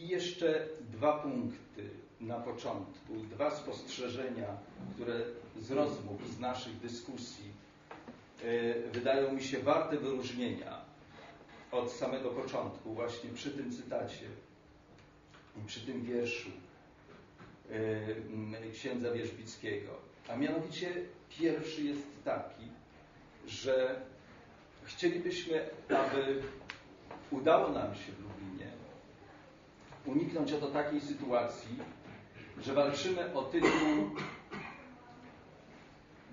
I jeszcze dwa punkty na początku, dwa spostrzeżenia, które z rozmów, z naszych dyskusji e, wydają mi się warte wyróżnienia od samego początku, właśnie przy tym cytacie i przy tym wierszu e, księdza Wierzbickiego. A mianowicie pierwszy jest taki, że chcielibyśmy, aby udało nam się w Lublinie uniknąć oto takiej sytuacji, że walczymy o tytuł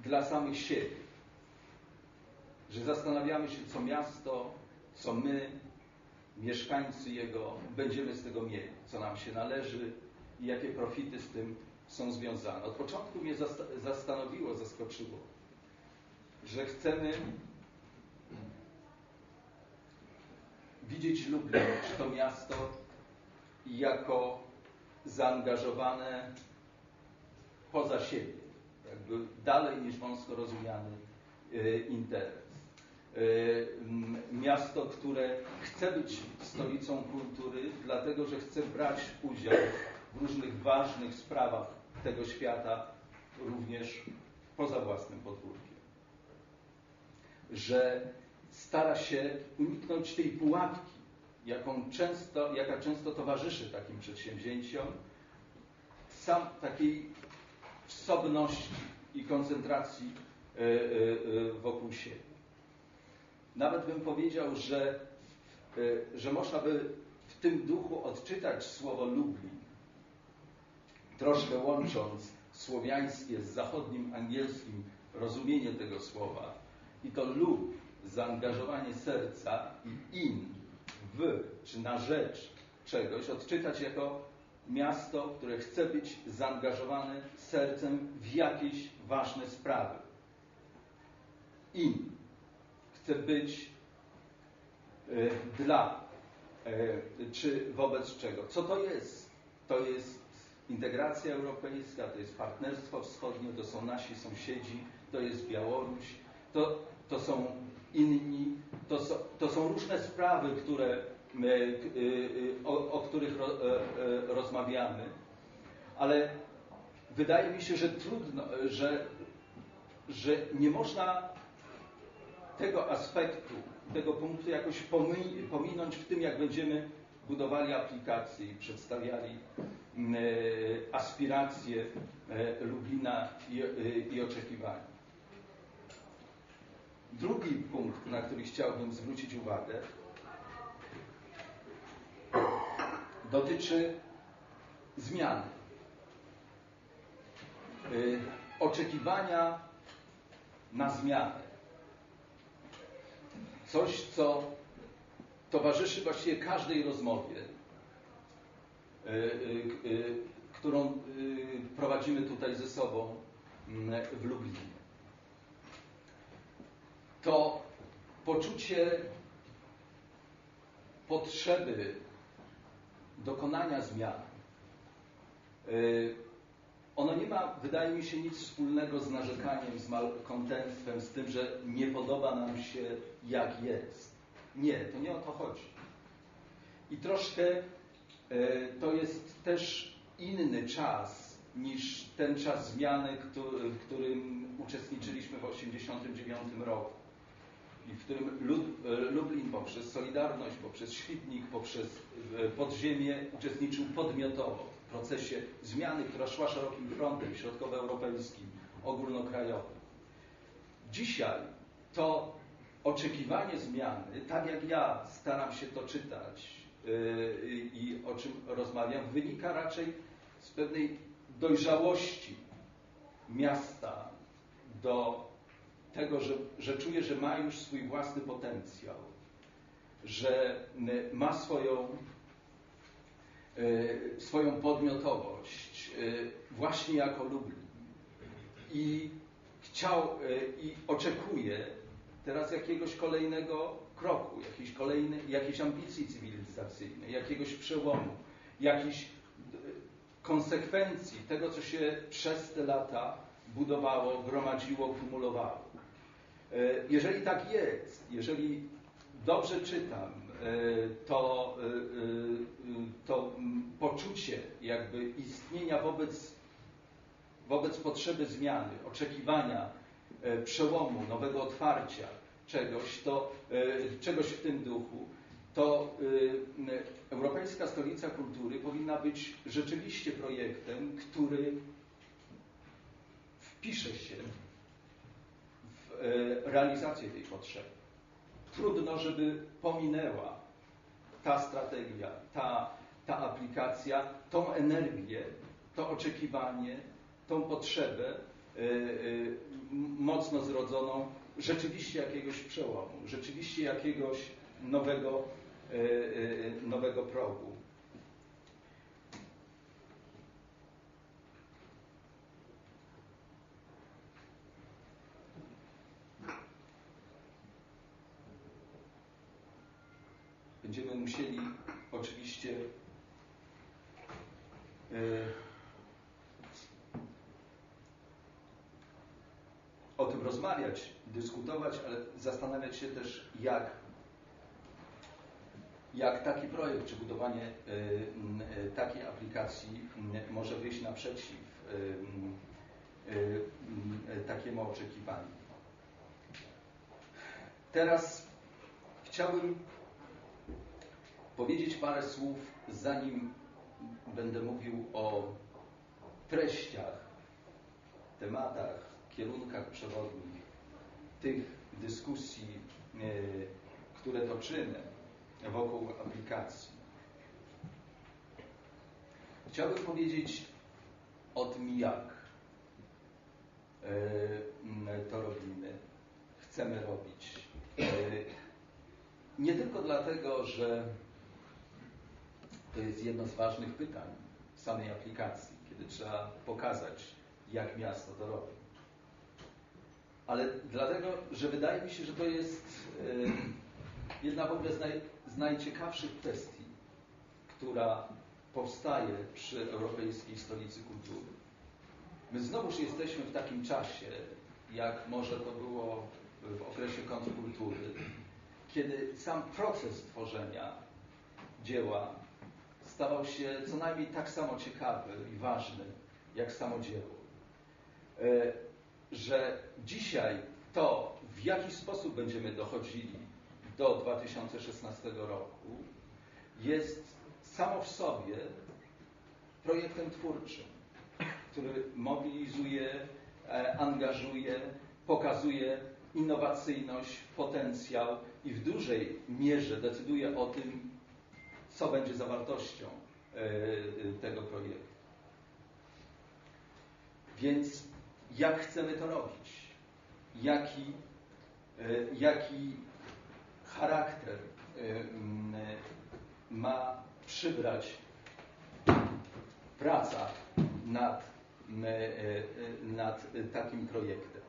dla samych siebie. Że zastanawiamy się, co miasto, co my, mieszkańcy jego, będziemy z tego mieli, co nam się należy i jakie profity z tym są związane. Od początku mnie zastanowiło, zaskoczyło, że chcemy widzieć Lublin, czy to miasto jako zaangażowane poza siebie, jakby dalej niż wąsko rozumiany e, interes. E, miasto, które chce być stolicą kultury, dlatego że chce brać udział w różnych ważnych sprawach tego świata, również poza własnym podwórkiem. Że stara się uniknąć tej pułapki, jaką często, jaka często towarzyszy takim przedsięwzięciom, sam takiej wsobności i koncentracji e, e, e, wokół siebie. Nawet bym powiedział, że, że można by w tym duchu odczytać słowo Lublin, troszkę łącząc słowiańskie z zachodnim angielskim rozumienie tego słowa. I to lub, zaangażowanie serca i in, w czy na rzecz czegoś, odczytać jako miasto, które chce być zaangażowane sercem w jakieś ważne sprawy. In chce być y, dla, y, czy wobec czego. Co to jest? To jest integracja europejska, to jest partnerstwo wschodnie, to są nasi sąsiedzi, to jest Białoruś, to, to są inni, to, so, to są różne sprawy, które my, y, y, o, o, których ro, e, e, rozmawiamy, ale wydaje mi się, że trudno, że, że nie można tego aspektu, tego punktu jakoś pominąć w tym, jak będziemy budowali aplikacje i przedstawiali e, aspiracje Lublina i, i oczekiwania. Drugi punkt, na który chciałbym zwrócić uwagę, dotyczy zmiany. Y, oczekiwania na zmianę. Coś, co towarzyszy właściwie każdej rozmowie, y, y, którą prowadzimy tutaj ze sobą mm, w Lublinie to poczucie potrzeby dokonania zmian. Y, ono nie ma, wydaje mi się, nic wspólnego z narzekaniem, z malkontentstwem, z tym, że nie podoba nam się jak jest. Nie, to nie o to chodzi. I troszkę y, to jest też inny czas niż ten czas zmiany, w którym uczestniczyliśmy w 1989 roku w którym e, Lublin poprzez Solidarność, poprzez Świdnik, poprzez e, podziemie uczestniczył podmiotowo w procesie zmiany, która szła szerokim frontem środkowoeuropejskim, ogólnokrajowym. Dzisiaj to oczekiwanie zmiany, tak jak ja staram się to czytać yy, i o czym rozmawiam, wynika raczej z pewnej dojrzałości miasta do tego, że, że czuje, że ma już swój własny potencjał, że ma swoją, e, swoją podmiotowość e, właśnie jako Lublin. I chciał e, i oczekuje teraz jakiegoś kolejnego kroku, jakiejś, kolejnej, jakiejś ambicji cywilizacyjnej, jakiegoś przełomu, jakiejś konsekwencji tego, co się przez te lata budowało, gromadziło, kumulowało. E, jeżeli tak jest, jeżeli dobrze czytam to, to mm, poczucie jakby istnienia wobec, wobec potrzeby zmiany, oczekiwania przełomu, nowego otwarcia czegoś, to, czegoś w tym duchu, to Europejska Stolica Kultury powinna być rzeczywiście projektem, który wpisze się realizację tej potrzeby. Trudno, żeby pominęła ta strategia, ta, ta aplikacja, tą energię, to oczekiwanie, tą potrzebę mocno zrodzoną rzeczywiście jakiegoś przełomu, rzeczywiście jakiegoś nowego, nowego progu. Będziemy musieli oczywiście o tym rozmawiać, dyskutować, ale zastanawiać się też, jak, jak taki projekt, czy budowanie takiej aplikacji może wyjść naprzeciw takiemu oczekiwaniu. Teraz chciałbym powiedzieć parę słów, zanim będę mówił o treściach, tematach, kierunkach przewodnich tych dyskusji, które toczymy wokół aplikacji. Chciałbym powiedzieć o tym, jak to robimy, chcemy robić. Nie tylko dlatego, że to jest jedno z ważnych pytań w samej aplikacji, kiedy trzeba pokazać, jak miasto to robi. Ale dlatego, że wydaje mi się, że to jest jedna w ogóle z, naj, z najciekawszych kwestii, która powstaje przy Europejskiej Stolicy Kultury. My znowuż jesteśmy w takim czasie, jak może to było w okresie kontrkultury, kiedy sam proces tworzenia dzieła stawał się co najmniej tak samo ciekawy i ważny, jak samo dzieło. Że dzisiaj to, w jaki sposób będziemy dochodzili do 2016 roku, jest samo w sobie projektem twórczym, który mobilizuje, angażuje, pokazuje innowacyjność, potencjał i w dużej mierze decyduje o tym, co będzie zawartością tego projektu. Więc jak chcemy to robić? Jaki, jaki charakter ma przybrać praca nad, nad takim projektem?